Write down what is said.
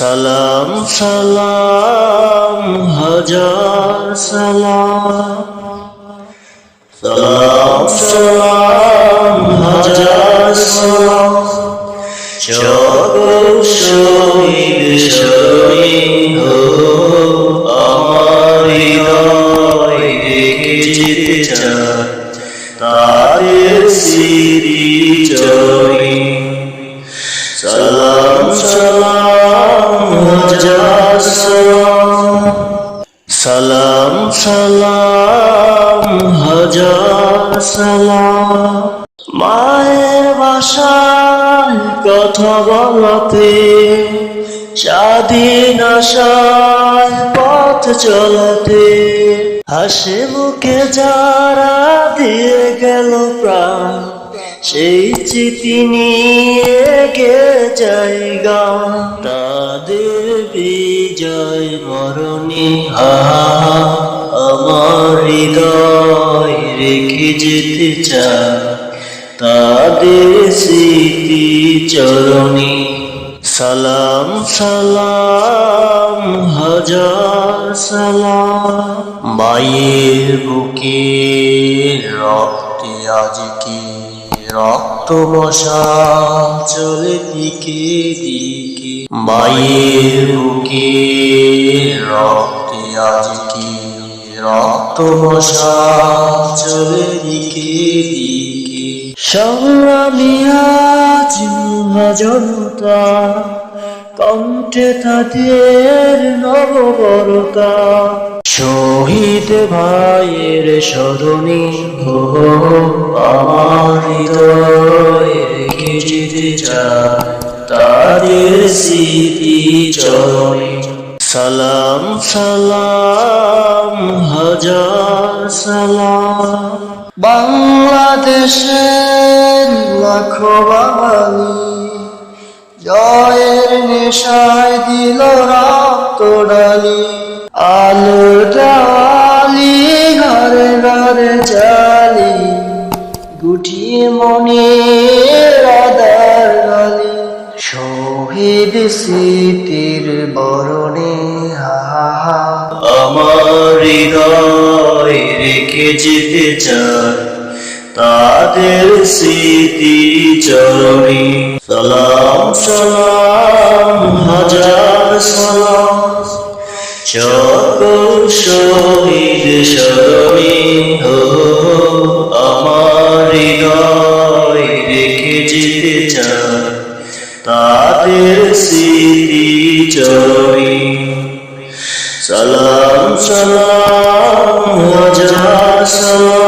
সালাম সালাম, হাজার সালাম। সালাম সালাম, হাজার সালাম। সকল শহীদ শহীদ আমার হৃদয় যেতে চায় তাদের স্মৃতি চরি সালাম হাজার সালাম মায়ের বাসায় কথা বলতে স্বাধীন আশায় পথ চলাতে হাসি মুখে যারা দিয়ে গেল প্রাণ, সেই চিঠি নিয়ে গে জায়গা, তাদের বিজয় মরণে আহা তাদের স্মৃতি চরণে সালাম সালাম, হাজার সালাম। মায়ের বুকে রক্তে আজকে রক্ত মশা চলে দিকে দিকে। মায়ের বুকে রক্তে আজকে রক্ত চলে দিকে দিকে সংগ্রামী মহাজনতা কণ্ঠে তাদের নববরতা শহীদ ভাইয়ের স্মরণে আমার হৃদয় চায় তাদের স্মৃতি চরণে। সালাম সালাম। হাজার সালাম। বাংলাদেশের লাখো বাঙালি জয়ের নেশায় দিল রক্ত ডালি আলোর ডালি ঘরে ঘরে জালি গুটিয়ে মনে শহীদ স্মৃতির বরণে হা আমার হৃদয় রেখে যেতে চায় তাদের স্মৃতি চরণে। সালাম সালাম, হাজার সালাম। সকল শহীদ স্মরণে হো, আমার হৃদয় রেখে যেতে চায় তাদের স্মৃতি চরণে। সালাম সালাম সালাম।